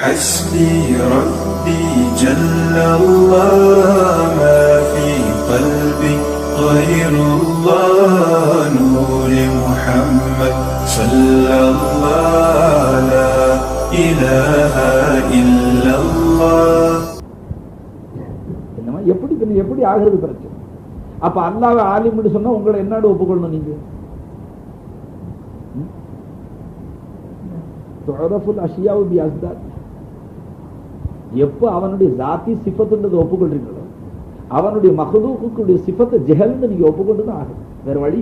حسبي ربي جل الله ما في قلبي غير الله نور محمد صلى الله لا إله إلا الله என்னமா எப்படி பின்ன எப்படி ஆகிறது பிரச்சனை அப்ப அல்லாஹ் ஆலிம்னு சொன்னா உங்களை என்னடு ஒப்புக்கொள்ளணும் நீங்க ம்? துஅரஃபுல் அஷ்யாவு பி அஸ்தாத் எப்போ அவனுடைய ஜாத்தி சிஃபத்துன்றது ஒப்புக்கொள்றீங்களோ அவனுடைய மகதூக்குடைய சிஃபத்தை ஜெகல்னு நீங்க ஒப்புக்கொண்டு தான் ஆகும் வேற வழி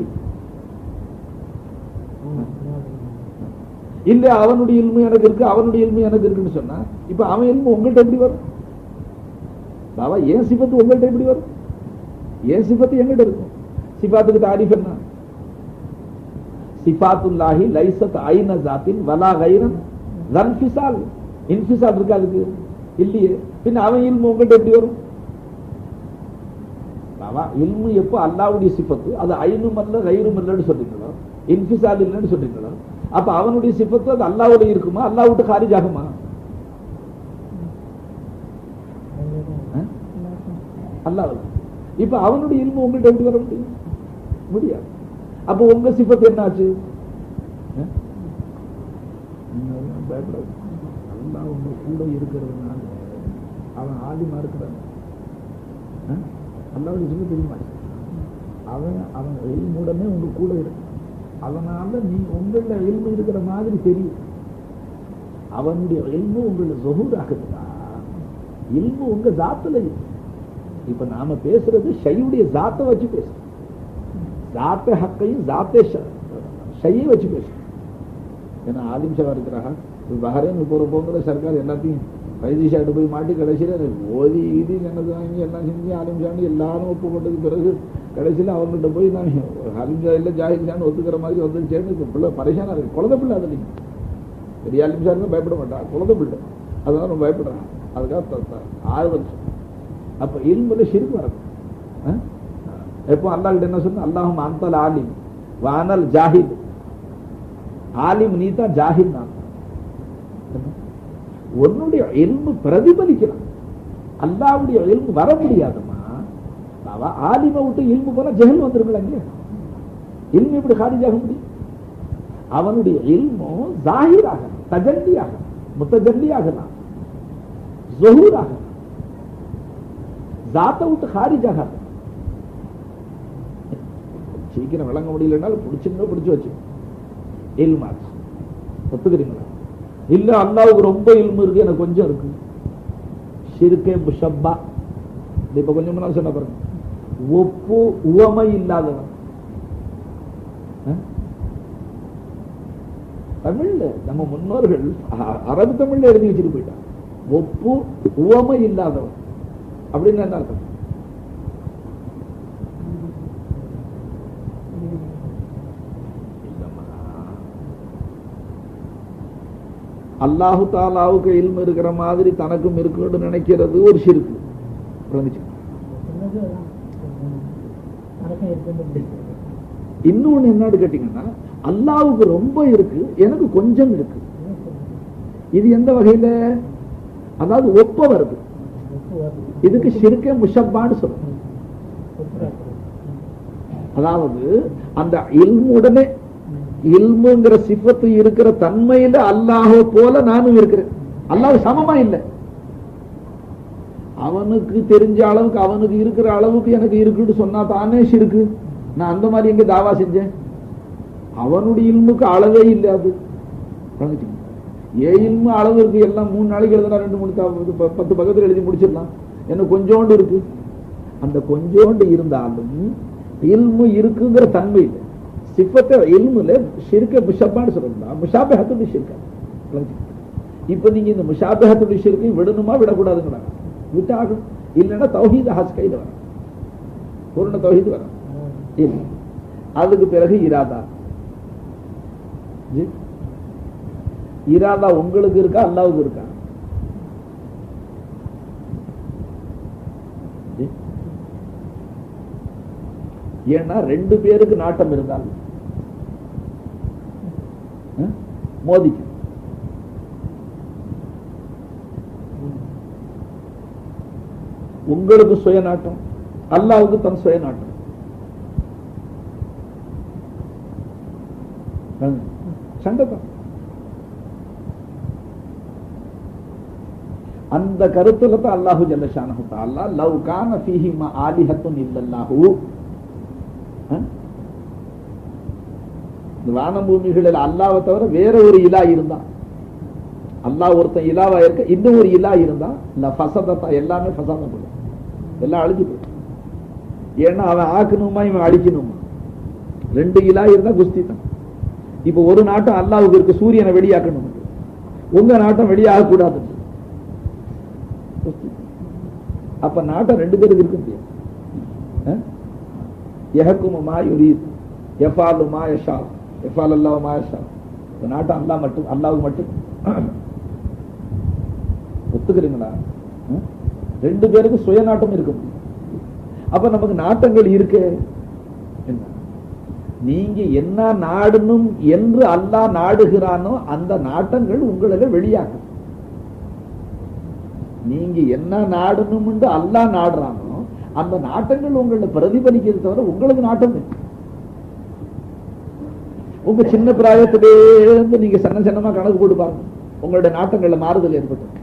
இல்ல. அவனுடைய இல்மை எனக்கு இருக்கு அவனுடைய இல்மை எனக்கு இருக்குன்னு சொன்னா இப்ப அவன் இல்மை உங்கள்கிட்ட எப்படி வரும்? பாபா ஏன் சிபத்து உங்கள்கிட்ட எப்படி வரும்? ஏன் சிபத்து எங்கிட்ட இருக்கும்? சிபாத்துக்கு தாரிஃப் என்ன? சிபாத்துல்லாஹி லைசத் ஐன ஜாத்தின் வலா கைரன் ரன்ஃபிசால் இன்ஃபிசால் இருக்கா அதுக்கு? இல்லையே. பின்ன அவன் இல்மு உங்கள்கிட்ட எப்படி வரும்? இல்மு எப்போ அல்லாவுடைய சிப்பத்து? அது ஐனும் அல்ல ரயிலும் இல்லைன்னு சொல்றீங்களோ இன்ஃபிசால் இல்லைன்னு சொல்றீங்களோ அப்ப அவனுடைய சிப்பத்து அது அல்லாவுடைய இருக்குமா? அல்லா விட்டு காரிஜ் ஆகுமா அல்லாவில் இப்ப அவனுடைய இல்மு உங்கள்கிட்ட எப்படி வர முடியும்? முடியாது. அப்ப உங்க சிப்பத்து என்னாச்சு? பயப்படாது அல்லாஹ் உங்க கூட இருக்கிறதுனால அவன் ஆலிமா இருக்கிறான் அஹ்? அல்லாவுடைய தெரியுமா? அவன் அவன் எல்முடனே உங்க கூட இருக்கு அதனால நீ உங்கள எல்மு இருக்கிற மாதிரி தெரியும். அவனுடைய எல்மு உங்களை ஜொஹூர் ஆகுதுடா. இல்மு உங்க ஜாத்துல இருக்கு. இப்ப நாம பேசுறது ஷையுடைய ஜாத்தை வச்சு பேசுறோம் ஜாத்த ஹக்கையும் ஜாத்தே ஷையை வச்சு பேசுறோம் ஏன்னா ஆலிம் ஷவா இருக்கிறாங்க பஹரேன் போற போங்கிற சர்க்கார் எல்லாத்தையும் வைத்தி போய் மாட்டி கடைசியில் ஓதி இது என்னது வாங்கி எல்லாம் செஞ்சு ஆலிம் எல்லாரும் எல்லாரும் ஒப்புக்கொண்டது பிறகு கடைசியில் அவங்கள்ட்ட போய் நான் ஆலிம் இல்லை ஜாஹில் ஒத்துக்கிற மாதிரி வந்து சேர்ந்து பிள்ளை பரேஷானா இருக்கு. குழந்தை பிள்ளை அது இல்லைங்க. பெரிய ஆலிம் பயப்பட மாட்டான் குழந்தை பிள்ளை. அதனால ரொம்ப பயப்படுறான். அதுக்காக த- த- ஆறுதல் சொல்லு. அப்ப வரணும். எப்போ அல்லாஹ்கிட்ட என்ன சொன்ன அல்லாஹும் அந்தல் ஆலிம். வானல் ஜாஹித் ஆலிம் நீ தான் ஜாஹித் நான் உன்னுடைய எலும்பு பிரதிபலிக்கணும் அல்லாவுடைய எலும்பு வர முடியாதுமா? அவ ஆலிமை விட்டு எலும்பு போல ஜெகல் வந்துருங்களா இங்க இல்மு எப்படி காரிஜாக முடியும்? அவனுடைய இல்மோ ஜாஹிராக தஜல்லியாக முத்தஜல்லியாகலாம். ஜொஹூராகலாம் ஜாத்தை விட்டு ஹாரிஜாக சீக்கிரம் விளங்க முடியலனாலும் பிடிச்சிருந்தோ பிடிச்சு வச்சு இல்மாச்சு ஒத்துக்கிறீங்களா? இல்ல அல்லாவுக்கு ரொம்ப இல்மு இருக்கு எனக்கு கொஞ்சம் இருக்கு. சிறுக்கே புஷப்பா இப்ப கொஞ்சம் முன்னால் சொன்ன பாருங்க. ஒப்பு உவமை இல்லாதவன். தமிழ்ல நம்ம முன்னோர்கள் அரபு தமிழ்ல எழுதி வச்சுட்டு போயிட்டான் ஒப்பு உவமை இல்லாதவன். அப்படின்னு என்ன அர்த்தம் இல்லம்மா. அல்லாஹு தாலாவுக்கு இல்மு இருக்கிற மாதிரி தனக்கும் இருக்கணும்னு நினைக்கிறது ஒரு சிறுக்கு இன்னொன்னு என்னன்னு கேட்டீங்கன்னா அல்லாவுக்கு ரொம்ப இருக்கு எனக்கு கொஞ்சம் இருக்கு. இது எந்த வகையில? அதாவது ஒப்ப வருது. இதுக்கு சிறுக்கே முஷப்பான்னு சொல்லணும் அதாவது அந்த இல்முடனே இல்முங்கிற சிப்பத்து இருக்கிற தன்மையில அல்லாஹோ போல நானும் இருக்கிறேன். அல்லாஹ் சமமா இல்லை. அவனுக்கு தெரிஞ்ச அளவுக்கு அவனுக்கு இருக்கிற அளவுக்கு எனக்கு இருக்குன்னு சொன்னா தானே இருக்கு நான் அந்த மாதிரி எங்க தாவா செஞ்சேன்? அவனுடைய இல்முக்கு அளவே இல்லை அது. ஏ ஏன் இல்மு அளவு இருக்கு எல்லாம் மூணு நாளைக்கு எழுதுனா ரெண்டு மூணு பத்து பக்கத்துல எழுதி முடிச்சிடலாம். என்ன கொஞ்சோண்டு இருக்கு. அந்த கொஞ்சோண்டு இருந்தாலும் இல்மு இருக்குங்கிற தன்மை இல்லை. சிப்பத்தை இல்முல ஷிர்க முஷப்பான்னு சொல்லலாம் முஷாபஹத்துடைய ஷிர்கா. புரிஞ்சுச்சுங்க? இப்ப நீங்க இந்த முஷாபஹத்துடைய ஷிர்கை விடணுமா விடக்கூடாதுங்களா விட்டாகும் இல்லைன்னா தௌஹீத் ஹஸ் கையில் வரும். பூர்ண தௌஹீத் வரும். இல்லை. அதுக்கு பிறகு இராதா? இராதா உங்களுக்கு இருக்கா அல்லாவுக்கு இருக்கா? ஏன்னா ரெண்டு பேருக்கு நாட்டம் இருந்தால் மோதிக்கும் உங்களுக்கு சுயநாட்டம். அல்லாவுக்கு தன் சுயநாட்டம். சண்டைதான் அந்த கருத்துல தான் அல்லாஹு ஜல்லஷானு அல்லா லவ் கான ஃபீஹிமா ஆலிஹத்துன் இல்லல்லாஹு. இந்த வான பூமிகளில் அல்லாவை தவிர வேற ஒரு இலா இருந்தா. அல்லாஹ் ஒருத்தன் இலாவா இருக்க இன்னும் ஒரு இலா இருந்தா இந்த ஃபசதத்தா எல்லாமே ஃபசாத போடும் எல்லாம் அழிஞ்சு போயிடும். ஏன்னா அவன் ஆக்கணுமா இவன் அழிக்கணுமா? ரெண்டு இலா இருந்தா குஸ்தி தான் இப்போ ஒரு நாட்டம் அல்லாவுக்கு இருக்கு சூரியனை வெளியாக்கணும். உங்க நாட்டம் வெளியாக கூடாது அப்ப நாட்டம் ரெண்டு பேருக்கு இருக்க முடியாது. எஹக்கும மா யுரீத் எஃபாலு மா எஃபால் அல்லாஹ் இந்த நாட்டம் அல்லாஹ் மட்டும் அல்லாஹ்வுக்கு மட்டும். ஒத்துக்கிறீங்களா? ரெண்டு பேருக்கும் சுயநாட்டம் இருக்கும் அப்ப நமக்கு நாட்டங்கள் இருக்கு. என்ன? நீங்க என்ன நாடணும் என்று அல்லாஹ் நாடுகிறானோ அந்த நாட்டங்கள் உங்களுக்கு வெளியாகும் நீங்க என்ன நாடணும் என்று அல்லாஹ் நாடுறானோ அந்த நாட்டங்கள் உங்களை பிரதிபலிக்கிறது தவிர உங்களுக்கு நாட்டம் இருக்கு உங்க சின்ன பிராயத்திலே இருந்து நீங்க சின்ன சின்னமா கணக்கு போட்டு பாருங்க. உங்களுடைய நாட்டங்கள்ல மாறுதல் ஏற்பட்டு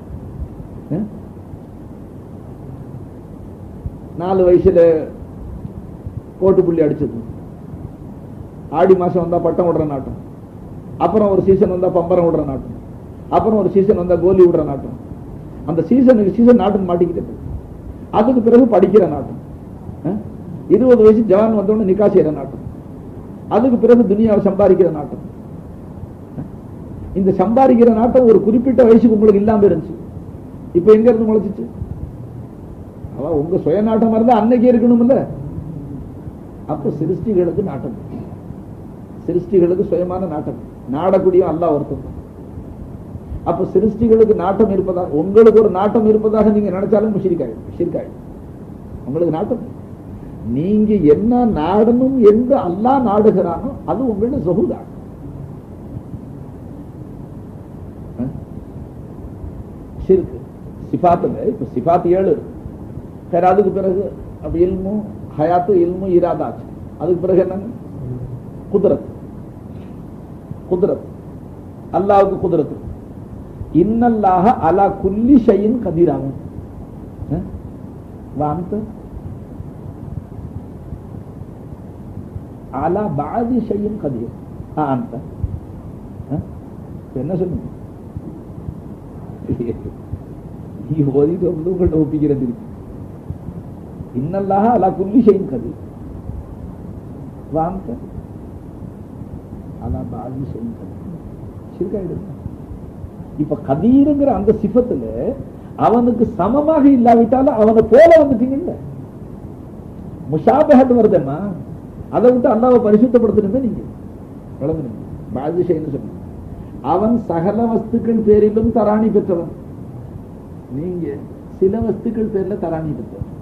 நாலு வயசுல கோட்டு புள்ளி அடிச்சது ஆடி மாசம் வந்தா பட்டம் விடுற நாட்டம். அப்புறம் ஒரு சீசன் வந்தா பம்பரம் விடுற நாட்டம். அப்புறம் ஒரு சீசன் வந்தா கோலி விடுற நாட்டம். அந்த சீசனுக்கு சீசன் நாட்டம் மாட்டிக்கிட்டு அதுக்கு பிறகு படிக்கிற நாட்டம். இருபது வயசு ஜவான் வந்தோடனே நிக்கா செய்யற நாட்டம். அதுக்கு பிறகு துனியாவை சம்பாதிக்கிற நாட்டம். இந்த சம்பாதிக்கிற நாட்டம் ஒரு குறிப்பிட்ட வயசுக்கு உங்களுக்கு இல்லாம இருந்துச்சு. இப்ப எங்க இருந்து முளைச்சிச்சு? அவ உங்க சுய நாட்டமா இருந்தா அன்னைக்கு இல்ல அப்ப சிருஷ்டிகளுக்கு நாட்டம். சிருஷ்டிகளுக்கு சுயமான நாட்டம். நாடக்கூடிய அல்லாஹ் ஒருத்தம் அப்ப சிருஷ்டிகளுக்கு நாட்டம் இருப்பதாக உங்களுக்கு ஒரு நாட்டம் இருப்பதாக நீங்க நினைச்சாலும் ஷிரிக்காயிடும் ஷிரிக்காயிடும் உங்களுக்கு நாட்டம்? நீங்க என்ன நாடணும் என்று அல்லாஹ் நாடுகிறானோ அது உங்களோட சொகுதான் சிறுக்கு. சிஃபாத்துல இப்ப சிஃபாத் ஏழு. இருக்கு. சரி அதுக்கு பிறகு அப்ப இல்மும் ஹயாத்து இல்மு இராதாச்சு. அதுக்கு பிறகு என்னங்க? குதிரத் குதிரத் அல்லாவுக்கு குதிரத்து. இன்னல்லாக அலா குல்லி ஷையின் கதிராகும். வாங்க அலா பாதி ஷையின் கதீர் ஆ அந்த என்ன சொல்லுங்க நீ ஓதிட்டு வந்து உங்கள்கிட்ட ஒப்பிக்கிறது இன்னல்லாக இன்னல்லாஹ அலா குல்லி செய்யும் கதீர் வாங்க அலா பாதி செய்யும் கதீர் சிறுக்காயிடுங்க இப்ப கதீருங்கிற அந்த சிபத்துல அவனுக்கு சமமாக இல்லாவிட்டாலும் அவனை போல வந்துட்டீங்கல்ல முஷாபகத் வருதம்மா அதை விட்டு அல்லாவை பரிசுத்தப்படுத்தணுமே நீங்க. வளர்ந்துருங்க பாதிஷைன்னு சொன்ன அவன் சகல வஸ்துக்கள் பேரிலும் தராணி பெற்றவன். நீங்க சில வஸ்துக்கள் பேர்ல தராணி பெற்றவன்.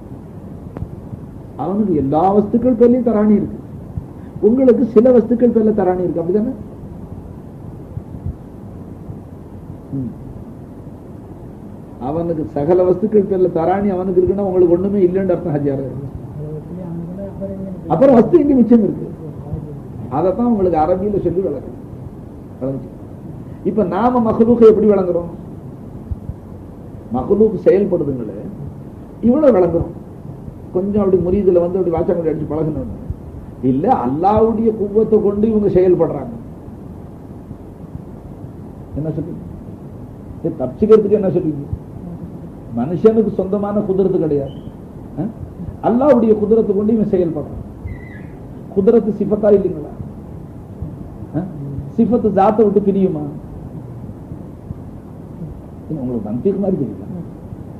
அவனுக்கு எல்லா வஸ்துக்கள் பேர்லயும் தராணி இருக்கு. உங்களுக்கு சில வஸ்துக்கள் பேர்ல தராணி இருக்கு. அப்படிதானே? அவனுக்கு சகல வஸ்துக்கள் பேர்ல தராணி அவனுக்கு இருக்குன்னா உங்களுக்கு ஒண்ணுமே இல்லைன்னு அர்த்தம் இருக்கு அப்புறம் வஸ்து எங்க மிச்சம் இருக்கு. அதைத்தான் உங்களுக்கு அரபியில சொல்லி வளர்க்கணும் வளர்ந்து இப்ப நாம மகளுக்கு எப்படி வழங்குறோம்? மகளுக்கு செயல்படுதுங்களே இவ்வளவு விளங்குறோம் கொஞ்சம் அப்படி முறியதுல வந்து அப்படி வாச்சங்கடி அடிச்சு பழகணும் இல்ல அல்லாவுடைய குவத்தை கொண்டு இவங்க செயல்படுறாங்க. என்ன சொல்லுங்க தப்பிச்சுக்கிறதுக்கு என்ன சொல்லுங்க மனுஷனுக்கு சொந்தமான குதிரத்து கிடையாது. அல்லாவுடைய குதிரத்தை கொண்டு இவன் செயல்படுறான். குதிரத்து சிஃபத்தா இல்லைங்களா? அஹ்? சிஃபத்து ஜாத்தை விட்டு பிரியுமா? உங்களுக்கு மந்திக்கு மாதிரி தெரியுமா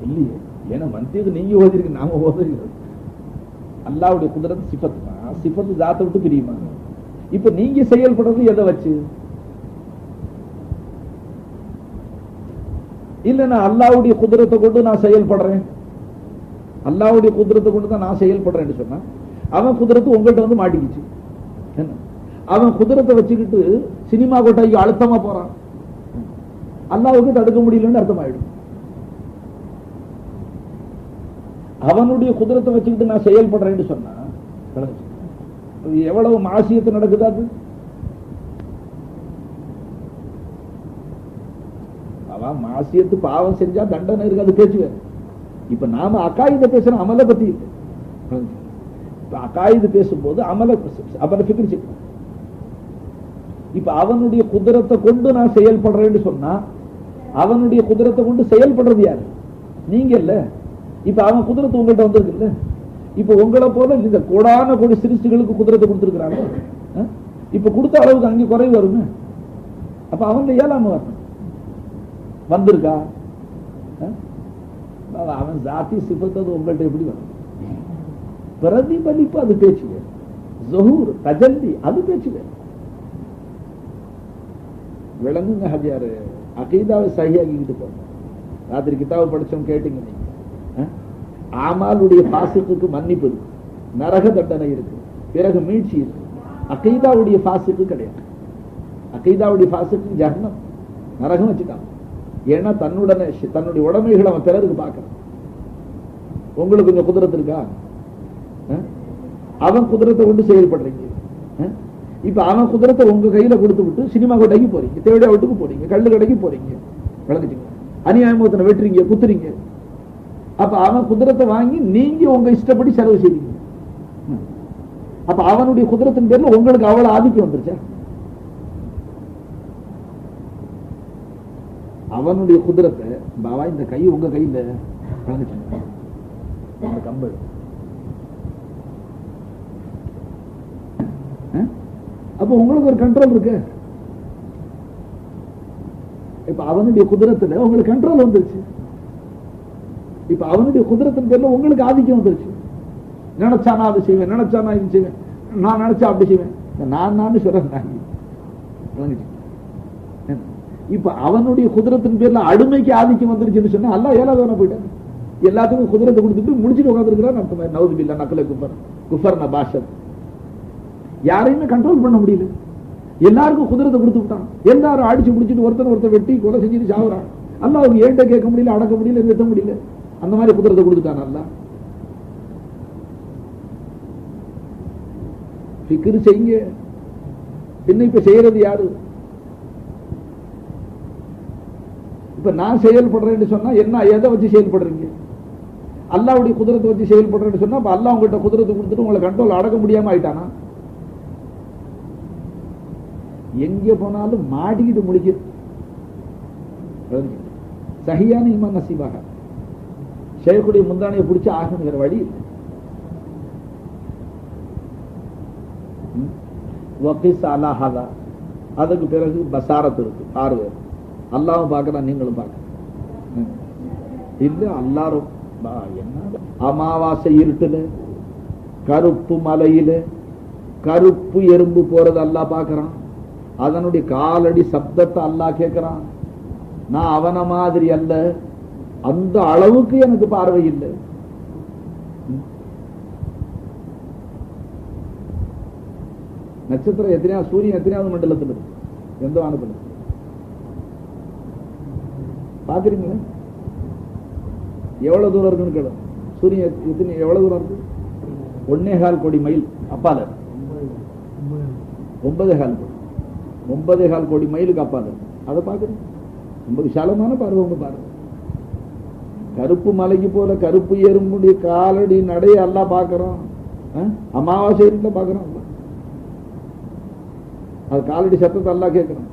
இல்லையே. ஏன்னா மந்திக்கு நீங்க ஓதிருக்கு நாம ஓதுறீங்க அல்லாவுடைய குதிரத்து சிஃபத்து தான் சிஃபத்து ஜாத்தை விட்டு பிரியுமா? இப்ப நீங்க செயல்படுறது எதை வச்சு? இல்ல நான் அல்லாவுடைய குதிரத்தை கொண்டு நான் செயல்படுறேன். அல்லாவுடைய குதிரத்தை கொண்டு தான் நான் செயல்படுறேன்னு சொன்னா அவன் குதிரத்து உங்கள்கிட்ட வந்து மாட்டிக்கிச்சு. என்ன? அவன் குதிரத்தை வச்சுக்கிட்டு சினிமா கொட்டாய்க்கு அழுத்தமா போறான். அல்லாவுக்கு தடுக்க முடியலன்னு அர்த்தமாயிடும். அவனுடைய குதிரத்தை வச்சுக்கிட்டு நான் செயல்படுறேன்னு சொன்னா எவ்வளவு மாசியத்து நடக்குதா அது? அவன் மாசியத்து பாவம் செஞ்சா தண்டனை இருக்கு அது இப்ப நாம அக்காயத்தை பேசுறோம் அமலை பத்தி இல்லை. இப்ப அக்காயுது பேசும்போது அமல அமல ஃபிக்ர் செய்யணும் இப்ப அவனுடைய குதிரத்தை கொண்டு நான் செயல்படுறேன்னு சொன்னா அவனுடைய குதிரத்தை கொண்டு செயல்படுறது யாரு? நீங்க இல்ல. இப்ப அவன் குதிரத்தை உங்கள்கிட்ட வந்திருக்குல்ல. இப்ப உங்களை போல இந்த கோடான கோடி சிருஷ்டிகளுக்கு குதிரத்தை கொடுத்துருக்கிறாங்க. இப்ப கொடுத்த அளவுக்கு அங்கே குறைவு வருமே. அப்ப அவன் ஏழாம வரணும். வந்திருக்கா? அவன் ஜாதி சிபத்தது உங்கள்கிட்ட எப்படி வரும்? பிரதிபலிப்பு அது பேச்சு வேறு ஜஹூர் தஜல்லி அது பேச்சு வேறு விளங்குங்க ஹஜியாரு அகீதாவை சரியாகிக்கிட்டு போங்க. ராத்திரி கிதாவை படிச்சோம் கேட்டீங்க நீங்க. அஹ்? ஆமாலுடைய பாசிக்கு மன்னிப்பு இருக்கு. நரக தண்டனை இருக்கு. பிறகு மீட்சி இருக்கு. அகைதாவுடைய பாசுக்கு கிடையாது. அகைதாவுடைய பாசுக்கு ஜஹ்னம். நரகம் வச்சுட்டான் ஏன்னா தன்னுடனே தன்னுடைய உடமைகளை அவன் பிறருக்கு பார்க்கறான். உங்களுக்கு கொஞ்சம் குதிரத்து இருக்கா அவன் குதிரத்தை கொண்டு செயல்படுறீங்க. இப்போ இப்ப அவன் குதிரத்தை உங்க கையில் கொடுத்து விட்டு சினிமா கடைக்கு போறீங்க. தேவையா வீட்டுக்கு போறீங்க. கல்லு கடைக்கு போறீங்க. விளங்குட்டீங்க. அநியாயமத்தனை வெட்டுறீங்க குத்துறீங்க. அப்ப அவன் குதிரத்தை வாங்கி நீங்க உங்க இஷ்டப்படி செலவு செய்வீங்க. அப்போ அப்ப அவனுடைய குதிரத்தின் பேரில் உங்களுக்கு அவ்வளவு ஆதிக்கம் வந்துருச்சா? அவனுடைய குதிரத்தை பாவா இந்த கை உங்க கையில. விளங்குச்சுங்க அந்த கம்பல். அப்போ உங்களுக்கு ஒரு கண்ட்ரோல் இருக்கு. இப்ப அவனுடைய குதிரத்துல உங்களுக்கு கண்ட்ரோல் வந்துருச்சு. இப்ப அவனுடைய குதிரத்தின் பேர்ல உங்களுக்கு ஆதிக்கம் வந்துருச்சு. நினைச்சா நான் அது செய்வேன் நினைச்சா நான் இது செய்வேன் நான் நினைச்சா அப்படி செய்வேன். நான் நான் சொல்றேன் நான். இப்ப அவனுடைய குதிரத்தின் பேர்ல அடிமைக்கு ஆதிக்கம் வந்துருச்சுன்னு சொன்னா எல்லாம் ஏழாவது போயிட்டாங்க எல்லாத்துக்கும் குதிரத்தை கொடுத்துட்டு முடிச்சுட்டு உட்காந்துருக்கிறான் நம்ம நவது பில்லா நக்கலை குஃபர் குஃபர் பாஷன் யாரையுமே கண்ட்ரோல் பண்ண முடியல. எல்லாருக்கும் குதிரத்தை கொடுத்து விட்டான். எல்லாரும் அடிச்சு முடிச்சுட்டு ஒருத்தன் ஒருத்தர் வெட்டி கொலை செஞ்சுட்டு சாவுறான். அல்ல அவங்க ஏண்ட கேட்க முடியல அடக்க முடியல நிறுத்த முடியல. அந்த மாதிரி குதிரத்தை கொடுத்துட்டான் அல்ல ஃபிக்ரு செய்யுங்க. என்ன இப்ப செய்யறது யாரு? இப்ப நான் செயல்படுறேன்னு சொன்னா என்ன எதை வச்சு செயல்படுறீங்க? அல்லாவுடைய குதிரத்தை வச்சு செயல்படுறேன்னு சொன்னா அப்ப அல்லா உங்ககிட்ட குதிரத்தை கொடுத்துட்டு உங்களை கண்ட்ரோல் அடக்க முடியாம ஆயிட்டானா? எங்க போனாலும் மாடிக்கிட்டு முடிக்குது சகியான இமான் நசீபாக. செய்யக்கூடிய முந்தானையை பிடிச்சி ஆகணுங்கிற வழி இல்லை. அதுக்கு பிறகு பசாரத்து இருக்கு. பார்வை அல்லாவும் பார்க்கலாம் நீங்களும் பார்க்கணும் இல்லை இல்ல எல்லாரும் என்ன? அமாவாசை இருட்டுல கருப்பு மலையில கருப்பு எறும்பு போறது அல்லா பார்க்கறான். அதனுடைய காலடி சப்தத்தை அல்லாஹ் கேட்கறான். நான் அவன மாதிரி அல்ல. அந்த அளவுக்கு எனக்கு பார்வை இல்லை. நட்சத்திரம் எத்தனையாவது சூரியன் எத்தனையாவது மண்டலத்தில் இருக்கு? எந்த வானத்தில்? பாக்குறீங்களா எவ்வளவு தூரம் இருக்குன்னு கேளு. சூரியன் எத்~ எத்தனை எவ்வளவு தூரம் இருக்கு? ஒன்னே கால் கோடி மைல். அப்பால. ஒன்பதே கால் கோடி. ஒன்பதே கால் கோடி மைலுக்கு அப்பாது அதை பாக்குறேன் ரொம்ப விசாலமான பார்வை உங்க பார்வை கருப்பு மலைக்கு போல கருப்பு எறும்புடைய காலடி நடைய எல்லாம் பாக்குறோம் அமாவாசை இருட்டுல பார்க்குறோம். அது காலடி சத்தத்தை எல்லாம் கேட்குறோம்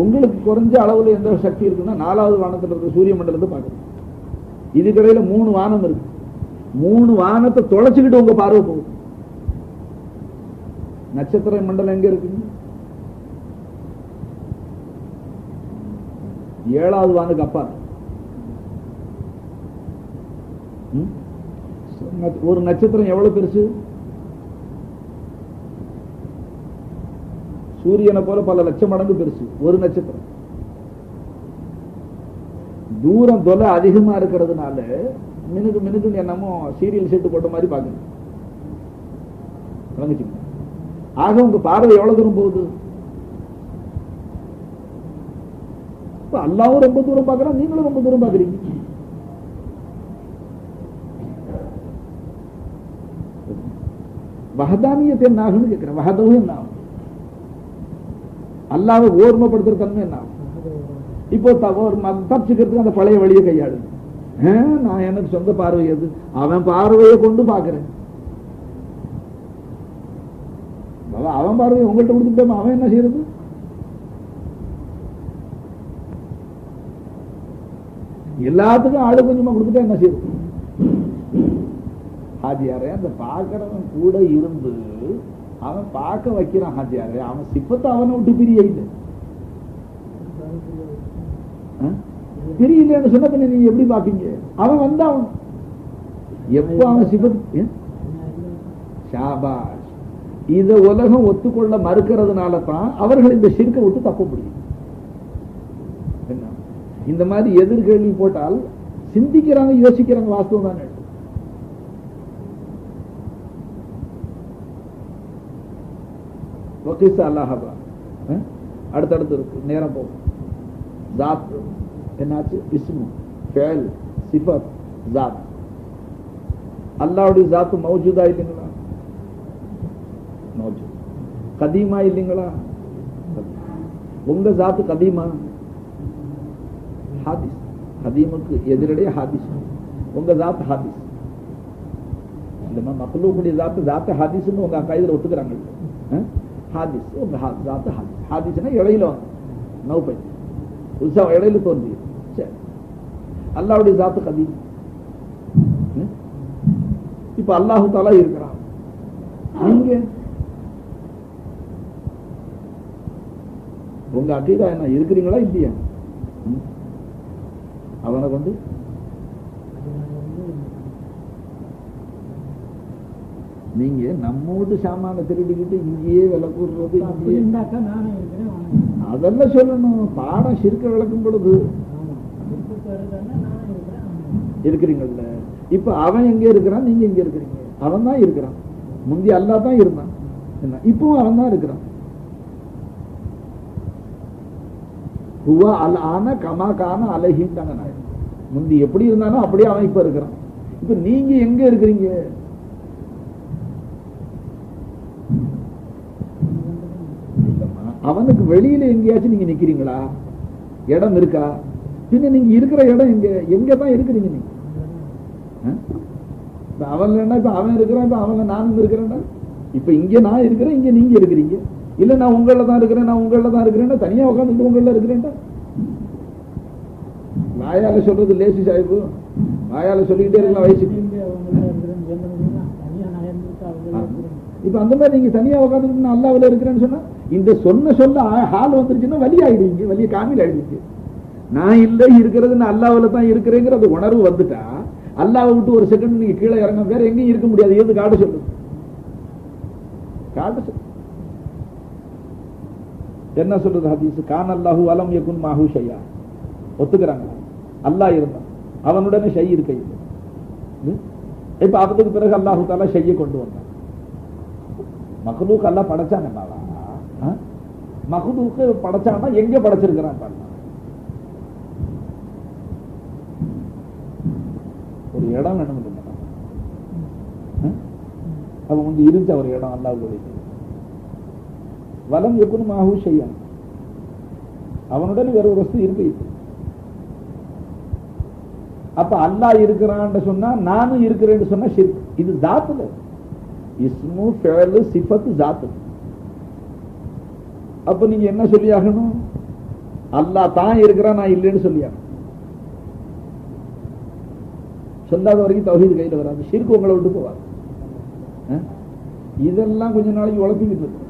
உங்களுக்கு குறைஞ்ச அளவுல எந்த சக்தி இருக்குன்னா நாலாவது வானத்துல இருக்கிற சூரிய மண்டலத்தை பார்க்கணும். இதுக்கிடையில மூணு வானம் இருக்கு. மூணு வானத்தை தொலைச்சிக்கிட்டு உங்க பார்வை போகும். நட்சத்திர மண்டலம் எங்க இருக்குங்க? ஏழாவது வானுக்கு கப்பா ஒரு நட்சத்திரம் எவ்வளவு பெருசு? சூரியனை போல பல லட்சம் மடங்கு பெருசு. ஒரு நட்சத்திரம். தூரம் தொலை அதிகமா இருக்கிறதுனால மினுக்கு மினுக்கு என்னமோ சீரியல் செட்டு போட்ட மாதிரி பாக்குது ஆக உங்க பார்வை எவ்வளவு தூரம் போகுது? அல்லாவும் ரொம்ப தூரம் பார்க்குறான் நீங்களும் ரொம்ப தூரம் பார்க்குறீங்க. வகதானியத்தை என்ன ஆகும்னு கேட்கிறேன் வகதவும் என்ன? ஆகும் அல்லாவை ஓர்மப்படுத்துற தன்மை என்ன? ஆகும் இப்போ தப்பிச்சுக்கிறதுக்கு அந்த பழைய வழியை கையாடு நான் எனக்கு சொந்த பார்வை எது? அவன் பார்வையை கொண்டு பார்க்கிறேன். அவன் பார்வையை உங்கள்கிட்ட கொடுத்துட்டோம்? அவன் என்ன செய்யறது? எல்லாத்துக்கும் ஆளு கொஞ்சமா கொடுத்துட்டா என்ன செய்யும்? ஹாஜியாரே அந்த பார்க்கறவன் கூட இருந்து அவன் பார்க்க வைக்கிறான் ஹாஜியாரே. அவன் சிப்பத்தை அவனை விட்டு பிரிய இல்லை தெரியலன்னு சொன்ன பின்ன நீங்க எப்படி பாப்பீங்க அவன் வந்தான் எப்போ அவன் சிபத் ஷாபாஷ். இத உலகம் ஒத்துக்கொள்ள மறுக்கிறதுனால தான் அவர்கள் இந்த ஷிர்க்கை விட்டு தப்ப முடியும். இந்த மாதிரி எதிர்கேள்வி போட்டால் சிந்திக்கிறாங்க யோசிக்கிறாங்க வாஸ்தவம் தான். வக்கீஸ் அடுத்தடுத்து இருக்கு. நேரம் போகும். ஜாத் என்னாச்சு? இஸ்மு ஃபேல் சிஃபத் ஜாத். அல்லாவுடைய ஜாத்து மௌஜூதா இல்லைங்களா? மௌஜூத் கதீமா இல்லைங்களா? உங்க ஜாத்து கதீமா? ஹாதிஸ். ஹதீமுக்கு எதிரடைய ஹாதிஸ். உங்க ஜாத் ஹாதிஸ். இந்த மக்களுடைய ஜாத்து ஜாத்து ஹாதிஸ்னு உங்க அக்கா இதில் ஒத்துக்கிறாங்க ஹாதிஸ் உங்க ஹா- ஜாத்து ஹாதிஸ். ஹாதிஸ்னா இடையில வந்து. நௌபை புதுசா இடையில தோன்றி சரி. அல்லாவுடைய ஜாத்து ஹதீம். இப்ப அல்லாஹு தாலா இருக்கிறான். நீங்க? உங்க அக்கீதா என்ன இருக்கிறீங்களா இல்லையா? அவனை கொண்டு? நீங்க நம்மோடு சாமான திருடிக்கிட்டு இங்கேயே விலை கூடுறது அதெல்லாம் சொல்லணும்? பாடம் சிறுக்க விளக்கும் பொழுது. இருக்கிறீங்கல்ல. இப்ப அவன் எங்க இருக்கிறான்? நீங்க எங்க இருக்கிறீங்க? அவன் தான் இருக்கிறான். முந்தி அல்லா தான் இருந்தான். இப்பவும் அவன் தான் இருக்கிறான். ஹுவா அல் ஆன கமா கான நான் முந்தி எப்படி இருந்தானோ அப்படியே அவன் இப்ப இருக்கிறான். இப்ப நீங்க எங்க இருக்கிறீங்க? அவனுக்கு வெளியில எங்கேயாச்சும் நீங்க நிக்கிறீங்களா? இடம் இருக்கா? பின்ன நீங்க இருக்கிற இடம் எங்க? எங்க தான் இருக்கிறீங்க நீங்க? இப்ப அவன் இல்லைன்னா இப்ப அவன் இருக்கிறான் இப்ப அவன் நானும் இருக்கிறேன்டா. இப்ப இங்க நான் இருக்கிறேன் இங்க நீங்க இருக்கிறீங்க. இல்ல நான் உங்கள தான் இருக்கிறேன் நான் உங்கள தான் இருக்கிறேன் தனியா உட்காந்துட்டு உங்கள இருக்கிறேன்டா. மாயால சொல்றது லேசி சாய்ப்பு. வாயால சொல்லிக்கிட்டே இருக்கலாம் வயசு. திரும்பி இப்ப அந்த மாதிரி நீங்க தனியா உட்காந்துட்டு நான் அல்லாவில் இருக்கிறேன்னு சொன்னா இந்த சொன்ன சொல்ல ஹால் வந்துருச்சுன்னா வலி ஆயிடுவீங்க வலிய காமில் ஆயிடுச்சு நான் இல்ல இருக்கிறது நான் அல்லாவில் தான் இருக்கிறேங்கிற அந்த உணர்வு வந்துட்டா அல்லாவை விட்டு ஒரு செகண்ட் நீங்க கீழே இறங்க வேற எங்கேயும் இருக்க முடியாது. எது காட்ட சொல்லு காட்ட சொல்லு என்ன சொல்றது ஹதீஸ்? கான் அல்லாஹு அலம் யகுன் மாஹு ஷையா. ஒத்துக்கிறாங்க. அல்லாஹ் இருந்தான். அவனுடனே ஷை இருக்கையில் இப்ப அதுக்கு பிறகு அல்லாஹு தாலா ஷையை கொண்டு வந்தான். மக்லூக் எல்லாம் படைச்சாங்க மக்லூக்கு படைச்சானா எங்க படைச்சிருக்கிறான் பாருங்க. ஒரு இடம் வேணும் இல்லைங்களா? வந்து அப்ப இருந்துச்சு ஒரு இடம் அல்லாவுடைய வலம் எக்குன்னு மாஹூ செய்யும் அவனுடன் வேற ஒரு வஸ்து இருக்கு. அப்ப அல்லாஹ் இருக்கிறான்னு சொன்னா நானும் இருக்கிறேன்னு சொன்னா ஷிர்க். இது ஜாத்துல. இஸ்மு ஃபேலு சிஃபத்து ஜாத்து. அப்ப நீங்க என்ன சொல்லி ஆகணும் அல்லாஹ் தான் இருக்கிறான் நான் இல்லைன்னு சொல்லி ஆகணும் சொல்லாத வரைக்கும் தௌஹீது கையில வராது. ஷிர்க் உங்களை விட்டு போவார் இதெல்லாம் கொஞ்ச நாளைக்கு உழப்பிக்கிட்டு இருக்கு.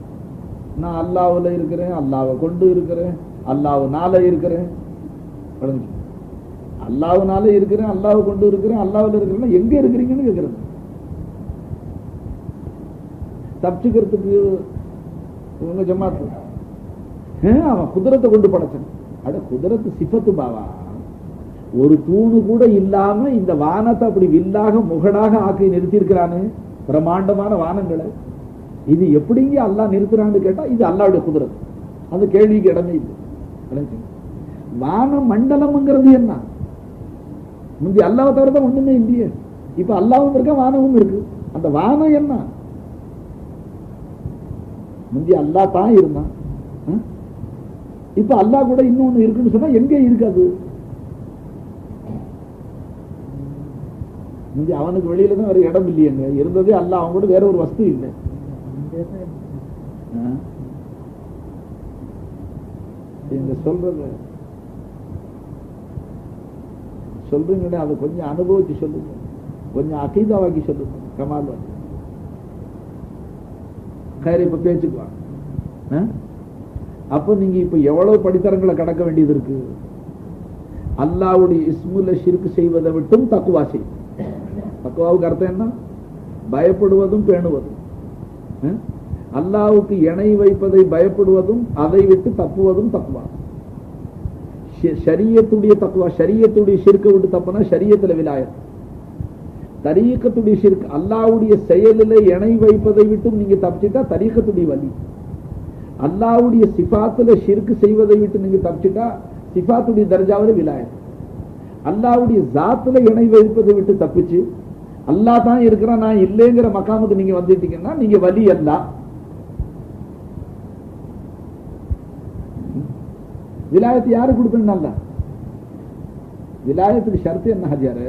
நான் அல்லாவில் இருக்கிறேன் அல்லாவை கொண்டு இருக்கிறேன் அல்லாவுனால இருக்கிறேன். அல்லாவுனால இருக்கிறேன் அல்லாவை கொண்டு இருக்கிறேன் அல்லாவில் இருக்கிறேன்னா எங்க இருக்கிறீங்கன்னு கேட்கறது தப்பிச்சுக்கிறதுக்கு உங்க ஜமாத்து. அவன் குதிரத்தை கொண்டு படைச்சான். அட குதிரத்து சிபத்து பாவா. ஒரு தூணு கூட இல்லாம இந்த வானத்தை அப்படி வில்லாக முகடாக ஆக்கி நிறுத்தியிருக்கிறானு. பிரம்மாண்டமான வானங்களை. இது எப்படிங்க அல்லாஹ் நிறுத்துறான்னு கேட்டா இது அல்லாவுடைய குதிரது அந்த கேள்விக்கு இடமே இல்லை. வான மண்டலம்ங்கிறது என்ன? முந்தி அல்லாவை தவிர தான் ஒண்ணுமே இல்லையே. இப்ப அல்லாவும் இருக்க வானமும் இருக்கு. அந்த வானம் என்ன? முந்தி அல்லா தான் இருந்தான். இப்ப அல்லாஹ் கூட இன்னொன்னு இருக்குன்னு சொன்னா எங்க இருக்காது முந்தி அவனுக்கு வெளியில தான் வேற இடம் இல்லையங்க. இருந்ததே அல்ல அவன் கூட வேற ஒரு வஸ்து இல்லை. ஆ? சொல்றது. சொல்றீங்களே அதை கொஞ்சம் அனுபவிச்சு சொல்லுங்க. கொஞ்சம் அகீதாவாக்கி சொல்லுங்க கமால் கயிறு இப்ப பேச்சுக்கு வாங்க அப்ப நீங்க இப்ப எவ்வளவு படித்தரங்களை கடக்க வேண்டியது இருக்கு? அல்லாவுடைய இஸ்முல சிறுக்கு செய்வதை விட்டும் தக்குவா செய்யும் தக்குவாவுக்கு அர்த்தம் என்ன? பயப்படுவதும் பேணுவதும். அல்லாவுக்கு இணை வைப்பதை பயப்படுவதும் அதை விட்டு தப்புவதும் தக்குவா ஷ- ஷரியத்துடைய தக்குவா ஷரியத்துடைய ஷிர்க்கை விட்டு தப்புனா ஷரியத்துல விலாயம் தரீக்கத்துடைய சிறுக்கு அல்லாவுடைய செயலில் இணை வைப்பதை விட்டும் நீங்க தப்பிச்சிட்டா தரீக்கத்துடைய வலி. அல்லாவுடைய சிபாத்துல சிறுக்கு செய்வதை விட்டு நீங்க தப்பிச்சிட்டா சிபாத்துடைய தர்ஜாவில் விலாயம் அல்லாவுடைய ஜாத்துல இணை வைப்பதை விட்டு தப்பிச்சு அல்லாஹ் தான் இருக்கிறான் நான் இல்லைங்கிற மக்காமுக்கு நீங்க வந்துட்டீங்கன்னா நீங்க வலி அல்லா. விலாயத்து யாரு கொடுக்கணும்னால அல்ல விலாயத்துக்கு ஷர்த்து என்ன ஹஜாரு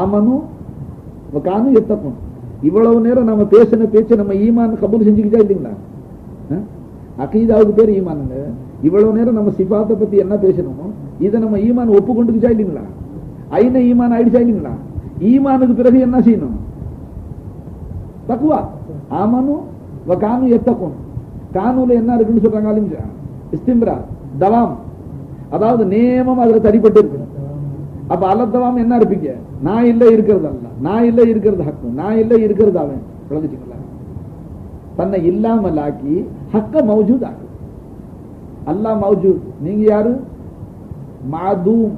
ஆமனும் காணும் எத்தக்கும் இவ்வளவு நேரம் நம்ம பேசின பேச்சு நம்ம ஈமான் கபூல் செஞ்சுக்கிட்டா இல்லைங்களா? அகீதாவுக்கு பேர் ஈமானுங்க. இவ்வளவு நேரம் நம்ம சிபாத்தை பத்தி என்ன பேசணுமோ இதை நம்ம ஈமான் ஒப்புக்கொண்டுக்கிச்சா இல்லைங்களா? ஐன ஈமான் ஆயிடுச்சா இல்லைங்களா? ஈமானுக்கு பிறகு என்ன செய்யணும்? தக்குவா ஆமனும் காணும் எத்தக்கும் கானூல என்ன இருக்குன்னு சொல்றாங்க அழிஞ்சா இஸ்திம்ரா தவாம். அதாவது நேமம் அதுல தடிப்பட்டு இருக்கு அப்ப அலத்தவாம் என்ன இருப்பீங்க நான் இல்ல இருக்கிறது அல்ல. நான் இல்ல இருக்கிறது ஹக்கு. நான் இல்ல இருக்கிறது அவன். விளங்குச்சுங்களா? தன்னை இல்லாமல் ஆக்கி ஹக்க மௌஜூத் ஆக்கு அல்லாஹ் மௌஜூத். நீங்க யாரு? மாதூம்.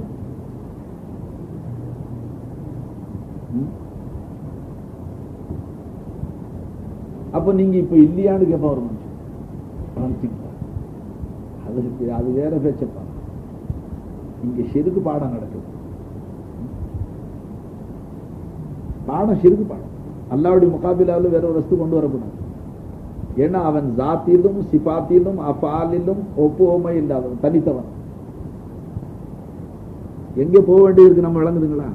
அப்ப நீங்க இப்ப இல்லையான்னு கேட்பா ஒரு மனுஷன். அது அது வேற பேச்சப்பா இங்க சிறுக்கு பாடம் நடக்குது. பாடம் சிறுக்கு பாடம். அல்லாவுடைய முகாபிலாவில் வேற ஒரு வஸ்து கொண்டு வரக்கூடாது ஏன்னா அவன் ஜாத்திலும் சிபாத்திலும் அஃபாலிலும் ஒப்புவமை இல்லாதவன் தனித்தவன். எங்க போக வேண்டியது நம்ம விளங்குதுங்களா?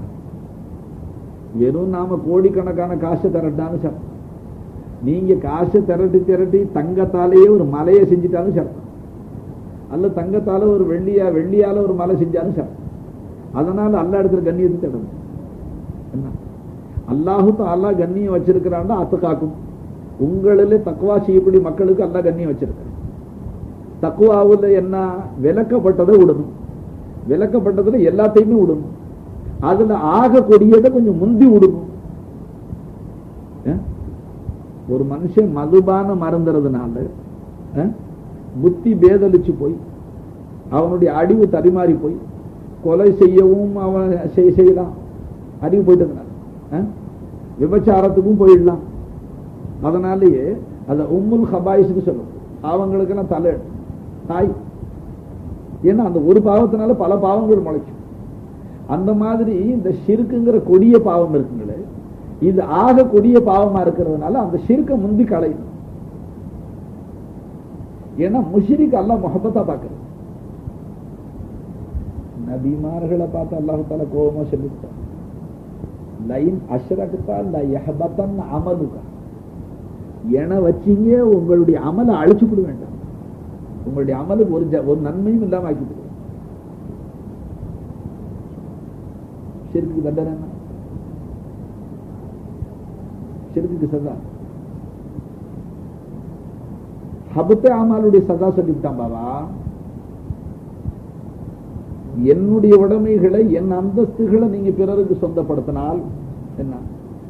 வெறும் நாம கோடிக்கணக்கான காசை திரட்டான்னு சட்டம் நீங்க காசு திரட்டி திரட்டி தங்கத்தாலேயே ஒரு மலையை செஞ்சிட்டாலும் சட்டம் அல்ல தங்கத்தால ஒரு வெள்ளியா வெள்ளியால ஒரு மலை செஞ்சாலும் சட்டம் அதனால அல்லா இடத்துல கண்ணியத்தை தேடணும். என்ன? அல்லாஹு அல்லா கண்ணியம் வச்சிருக்கிறான்னா அத்து காக்கும். உங்களில் தக்குவா செய்யக்கூடிய மக்களுக்கு அல்லா கண்ணியம் வச்சிருக்கிறான். தக்குவாவில் என்ன? விளக்கப்பட்டதை விடணும் விளக்கப்பட்டதுல எல்லாத்தையுமே விடணும் அதுல ஆக கொடியதை கொஞ்சம் முந்தி விடணும் ஒரு மனுஷன் மதுபான மறந்துறதுனால புத்தி பேதலிச்சு போய் அவனுடைய அறிவு தரிமாறி போய் கொலை செய்யவும் அவன் செய்- செய்யலாம் அறிவு போயிட்டதுனால அஹ், விபச்சாரத்துக்கும் போயிடலாம். அதனாலேயே அத உம்முல் ஹபாயிஸ்னு சொல்லும் பாவங்களுக்கெல்லாம் தலை தாய். ஏன்னா அந்த ஒரு பாவத்தினால பல பாவங்கள் முளைக்கும். அந்த மாதிரி இந்த சிறுக்குங்கிற கொடிய பாவம் இருக்குங்களே இது ஆக கொடிய பாவமா இருக்கிறதுனால அந்த சிறுக்கை முந்தி களையும். ஏன்னா முஷிரிக் அல்லா முகப்பத்தா பார்க்கறது நபிமார்களை பார்த்து அல்லாஹு தால கோபமா சொல்லிவிட்டான் லைன் அஷ்ரகத்தா லயஹபத்தன் அமலுகா. என வச்சீங்க உங்களுடைய அமலை அழிச்சுக்கிட வேண்டாம். உங்களுடைய அமலுக்கு ஒரு ஜ- ஒரு நன்மையும் இல்லாம ஆக்கிட்டு ஷிர்க்கு தண்டனை சிறுக்கு சதா. ஹபத்தே ஆமாளுடைய சதா சொல்லிவிட்டான் பாபா என்னுடைய உடைமைகளை என் அந்தஸ்துகளை நீங்க பிறருக்கு சொந்தப்படுத்தினால் என்ன?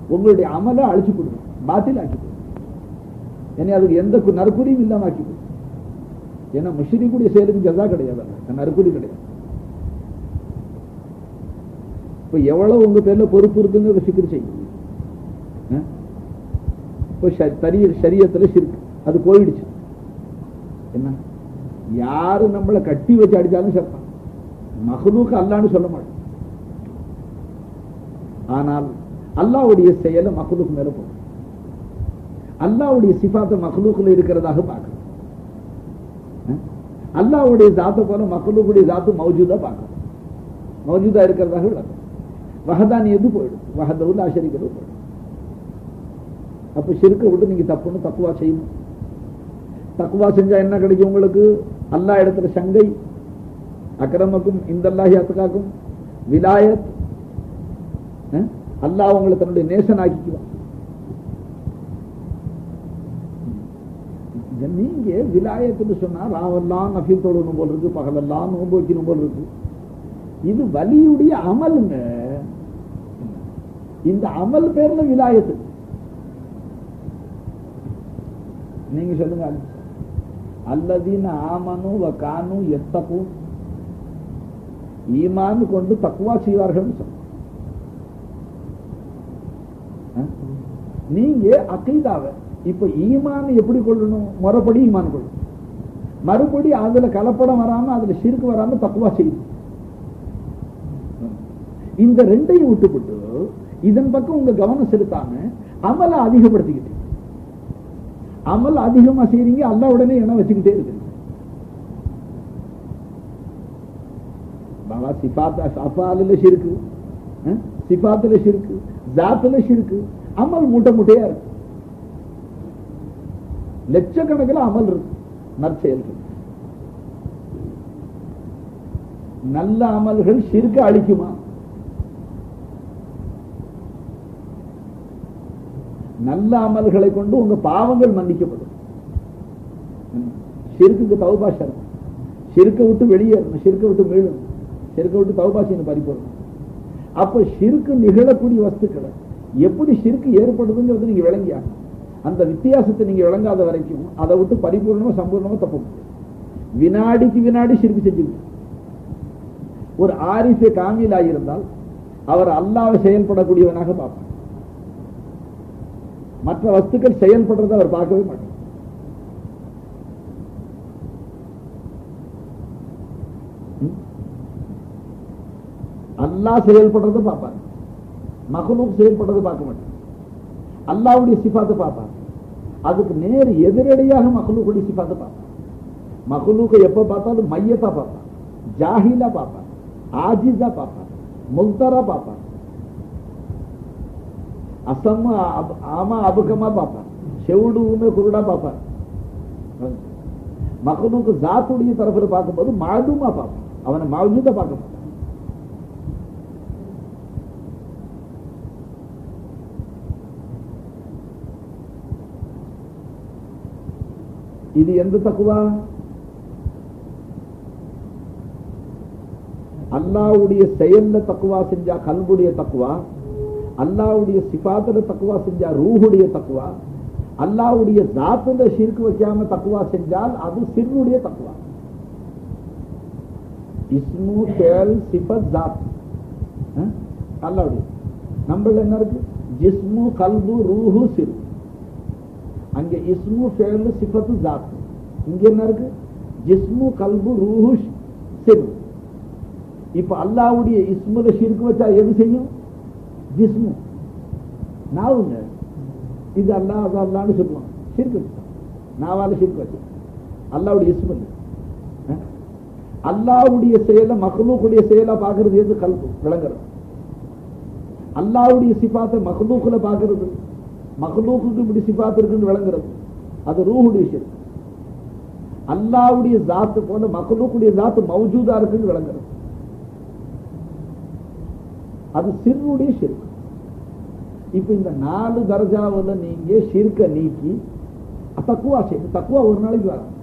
உங்களுடைய அமலை அழிச்சு கொடுங்க. பாத்தில் ஆக்கி கொடுங்க. என்னை அதுக்கு எந்த கு- நற்குறியும் இல்லாம ஆக்கி கொடுங்க. ஏன்னா முஷிரிக்குடைய செயலுக்கு ஜதா கிடையாது அல்ல, நற்குறி கிடையாது. இப்ப எவ்வளவு உங்க பேர்ல பொறுப்பு இருக்குங்கிறத சிக்கிரி செய்யும் ஆ? இப்ப ஷ- சரியத்துல சிரிக்கு. அது போயிடுச்சு. என்ன? யாரு நம்மளை கட்டி வச்சு அடிச்சாலும் சட்டம் மகளுக்கு அல்லான்னு சொல்ல மாட்டோம் ஆனால் அல்லாவுடைய செயலை மகளுக்கு மேல போகும் அல்லாவுடைய சிபாத்தை மகளுக்குள்ள இருக்கிறதாக பார்க்கணும். அல்லாவுடைய ஜாத்தை போல மக்களுக்குடைய ஜாத்து மௌஜூதா பார்க்கணும். மௌஜூதா இருக்கிறதாக விளக்கம். வகதானி எது போயிடும்? வகதவுல ஆசரிக்கிறது போயிடும்? அப்ப சிறுக்க விட்டு நீங்க தப்புன்னு தப்புவா செய்யணும். தக்குவா செஞ்சா என்ன கிடைக்கும் உங்களுக்கு? அல்லா இடத்துல சங்கை அக்கிரமக்கும் இந்தல்லாஹி அத்துக்காக்கும் விலாயத் அல்லாஹ் உங்களை தன்னுடைய நேசனாக்கிக்குவான். நீங்க விலாயத்துன்னு சொன்னா ராவெல்லாம் நஃபில் தொழணும் போல் இருக்கு பகலெல்லாம் நோன்பு வைக்கணும் போல் இருக்கு. இது வலியுடைய அமலுங்க. இந்த அமல் பேர்ல விலாயத்து. நீங்க சொல்லுங்க அல்லதீன ஆமனு வ கானு எத்தகு ஈமான் கொண்டு தக்குவா செய்வார்கள் நீங்க அக்கீதாவை இப்ப ஈமான் எப்படி கொள்ளணும் முறைப்படி ஈமான் கொள்ளணும் மறுபடி அதுல கலப்படம் வராம அதுல சிறுக்கு வராம தக்குவா செய்யணும் இந்த ரெண்டையும் விட்டுப்பட்டு இதன் பக்கம் உங்க கவனம் செலுத்தாம அமலை அதிகப்படுத்திக்கிட்டு அமல் அதிகமா செய்றீங்க அல்ல உடனே என வச்சுக்கிட்டே இருக்கு. பாபா சிபாத் அஃபாலில் ஷிருக்கு அஹ், சிபாத்துல ஷிருக்கு ஜாத்துல ஷிருக்கு அமல் மூட்டை மூட்டையா இருக்கு. லட்சக்கணக்கில் அமல் இருக்கு நற்செயல்கள். நல்ல அமல்கள் சிறுக்க அழிக்குமா? நல்ல அமல்களை கொண்டு உங்க பாவங்கள் மன்னிக்கப்படும். சிறுக்குக்கு தௌபா ஷர்த். விட்டு வெளியேறணும் சிறுக்க விட்டு மீளணும். சிறுக்க விட்டு தௌபா செய்யணும் பறிப்போடணும் அப்ப சிறுக்கு நிகழக்கூடிய வஸ்துக்களை எப்படி சிறுக்கு ஏற்படுதுங்கிறது நீங்க விளங்கியாங்க அந்த வித்தியாசத்தை நீங்க விளங்காத வரைக்கும் அதை விட்டு பரிபூர்ணமா சம்பூர்ணமா தப்ப முடியும் வினாடிக்கு வினாடி சிறுக்கு செஞ்சுக்கிட்டு ஒரு ஆரிஃபே காமியில் ஆகியிருந்தால் அவர் அல்லாவை செயல்படக்கூடியவனாக பார்ப்பார். மற்ற வஸ்துக்கள் செயல்படுறதை அவர் பார்க்கவே மாட்டார். அல்லா செயல்படுறத செயல்படுறதை பார்ப்பார். மகலூக் செயல்படுறதை பார்க்க மாட்டார். அல்லாவுடைய சிபாத்தை பார்ப்பார். அதுக்கு நேர் எதிரடியாக மகளுக்குடைய சிபாத்தை பார்ப்பார். மகளுக்கை எப்ப பார்த்தாலும் மையத்தா பார்ப்பார். ஜாஹிலா பார்ப்பார். ஆஜிஸா பார்ப்பார். முல்தரா பார்ப்பார். அசம்ம ஆமா அபுக்கமா பார்ப்பார். செவிடு குருடா பார்ப்பார். மகனுக்கு ஜாத்துடைய தரப்புல பார்க்கும்போது மாதுமா பார்ப்பான் அவனை மௌஜூத பார்க்க மாட்டான் இது எந்த தக்குவா? அல்லாவுடைய செயல்ல தக்குவா செஞ்சா கல்புடைய தக்குவா? அல்லாவுடைய சிபாத்துல தக்குவா செஞ்சா ரூஹுடைய தக்குவா அல்லாவுடைய ஜாத்துல ஷிர்க் வைக்காம தக்குவா செஞ்சால் அது சிறுடைய தக்குவா இஸ்மு செயல் சிபத் ஜாத். அல்லாவுடைய நம்மள என்ன இருக்கு? ஜிஸ்மு கல்பு ரூஹு சிறு அங்க இஸ்மு ஃபேல் சிபத்து ஜாத். இங்க என்ன இருக்கு? ஜிஸ்மு கல்பு ரூஹு சிறு இப்ப அல்லாவுடைய இஸ்முல ஷிர்க் வச்சா எது செய்யும்? ஜிஸ்மு. நாவுங்க. இது அல்லா அது அல்லான்னு சொல்லுவாங்க. சிரிக்கு. நாவால் நாவால வச்சு அல்லாவுடைய இஸ்முல் அல்லாவுடைய செயலை மகளுக்குடைய செயலை பார்க்கறது எது? கல்பு விளங்குறது. அல்லாவுடைய சிபாத்தை மஹ்லூக்குல பார்க்கறது. மகளூக்குக்கு இப்படி சிபாத் இருக்குன்னு விளங்குறது. அது ரூஹுடைய விஷயம் அல்லாவுடைய ஜாத்து போல மக்களுக்குடைய ஜாத்து மௌஜூதா இருக்குன்னு விளங்குறது. அது சிறுடைய ஷிர்க் இப்ப இந்த நாலு தர்ஜாவில் நீங்க சிறுக்க நீக்கி தக்குவா செய்யுங்க தக்குவா ஒரு நாளைக்கு வரும்